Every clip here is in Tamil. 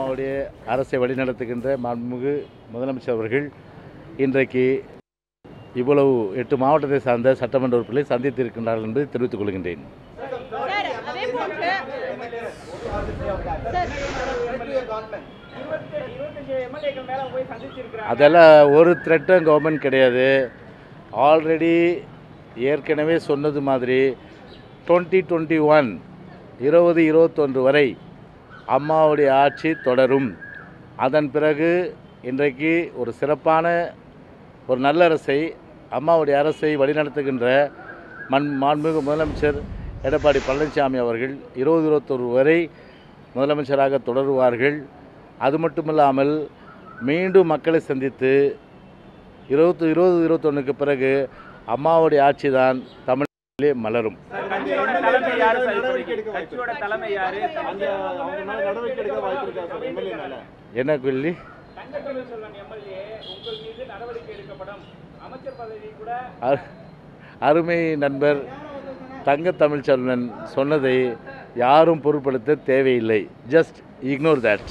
அவருடைய அரசை வழிநடத்துகின்ற மன்முகு முதலமைச்சர் அவர்கள் இன்றைக்கு இவ்வளவு எட்டு மாவட்டத்தை சார்ந்த சட்டமன்ற உறுப்பினர்களை சந்தித்திருக்கின்றார்கள் என்று தெரிவித்துக் கொள்கின்றேன். அதெல்லாம் ஒரு த்ரெட்டும் கவர்மெண்ட் கிடையாது. ஆல்ரெடி ஏற்கனவே சொன்னது மாதிரி டுவெண்ட்டி டுவெண்ட்டி ஒன் இருபது இருபத்தொன்று வரை அம்மாவுடைய ஆட்சி தொடரும். அதன் பிறகு இன்றைக்கு ஒரு சிறப்பான ஒரு நல்ல அரசை அம்மாவுடைய அரசை வழிநடத்துகின்ற மண் மாண்புமிகு முதலமைச்சர் எடப்பாடி பழனிசாமி அவர்கள் இருபது இருபத்தொரு வரை முதலமைச்சராக தொடருவார்கள். அது மட்டுமில்லாமல் மீண்டும் மக்களை சந்தித்து இருபத்து இருபது இருபத்தொன்றுக்கு பிறகு அம்மாவுடைய ஆட்சி தான் தமிழ் மலரும் என்ன அருமை நண்பர் தங்க தமிழ்ச்செல்வன் சொன்னதை யாரும் பொருட்படுத்த தேவையில்லை just ignore that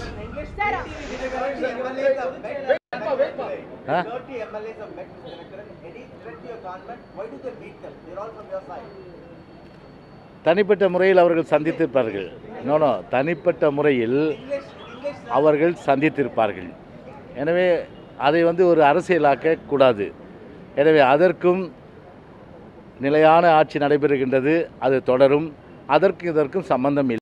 sir Huh? 30 MLAs have met Mr. Nakaran. Any threat to your government? Why do they meet them? They're all from your side. தனிப்பட்ட முறையில் அவர்கள் சந்தித்திருப்பார்கள் நோனோ தனிப்பட்ட முறையில் அவர்கள் சந்தித்திருப்பார்கள் எனவே அதை வந்து ஒரு அரசியலாக்க கூடாது எனவே அதற்கும் நிலையான ஆட்சி நடைபெறுகின்றது அது தொடரும் அதற்கும் இதற்கும் சம்பந்தம் இல்லை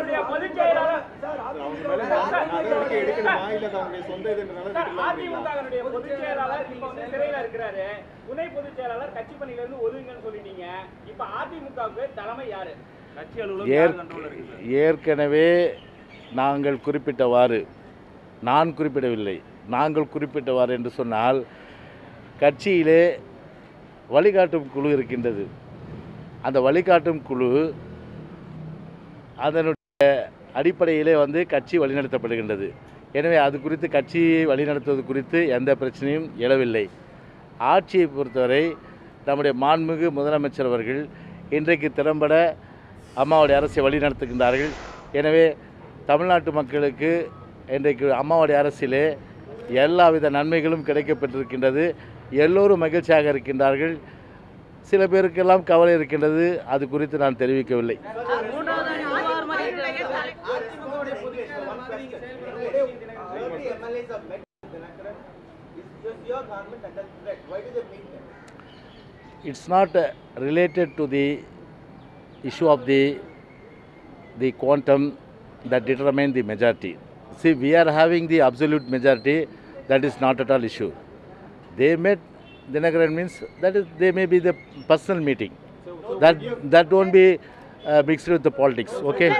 அதிமுகவுடைய பொதுச் செயலாளர் அவங்க மேல நடவடிக்கை எடுக்கணுமா. இல்ல அது அவங்களுடைய சொந்த இது நடவடிக்கை அதிமுகவினுடைய பொதுச் செயலாளர் இப்ப வந்து சிறையில இருக்கிறாரு. துணை பொதுச் செயலாளர் கட்சி பணியில இருந்து ஒதுங்கன்னு சொல்லிட்டீங்க. இப்ப அதிமுகவுக்கு தலைமை யாரு? கட்சி ஏற்க ஏற்கனவே நாங்கள் குறிப்பிட்டவாறு நான் குறிப்பிடவில்லை நாங்கள் குறிப்பிட்டவாறு என்று சொன்னால் கட்சியிலே வழிகாட்டும் குழு இருக்கின்றது. அந்த வழிகாட்டும் குழு அதனுடைய அடிப்படையிலே வந்து கட்சி வழிநடத்தப்படுகின்றது. எனவே அது குறித்து கட்சியை வழிநடத்துவது குறித்து எந்த பிரச்சனையும் எழவில்லை. ஆட்சியை பொறுத்தவரை நம்முடைய மாண்புமிகு முதலமைச்சர் அவர்கள் இன்றைக்கு திறம்பட அம்மாவுடைய அரசை வழிநடத்துகின்றார்கள். எனவே தமிழ்நாட்டு மக்களுக்கு இன்றைக்கு அம்மாவுடைய அரசிலே எல்லாவித நன்மைகளும் கிடைக்கப்பட்டிருக்கின்றது எல்லோரும் மகிழ்ச்சியாக இருக்கின்றார்கள். சில பேருக்கெல்லாம் கவலை இருக்கின்றது. அது குறித்து நான் தெரிவிக்கவில்லை. MLAs have met Is your government under threat? Why do they meet them? it's not uh, related to the issue of the the quantum that determine the majority see we are having the absolute majority that is not at all issue they met dinakaran means that is they may be the personal meeting that that won't be mixed with the politics. Okay.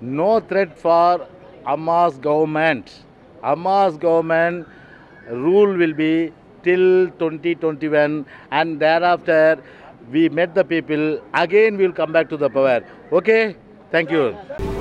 No threat for Amma's government. Amma's government rule will be till 2021 and thereafter we met the people again we will come back to the power okay thank you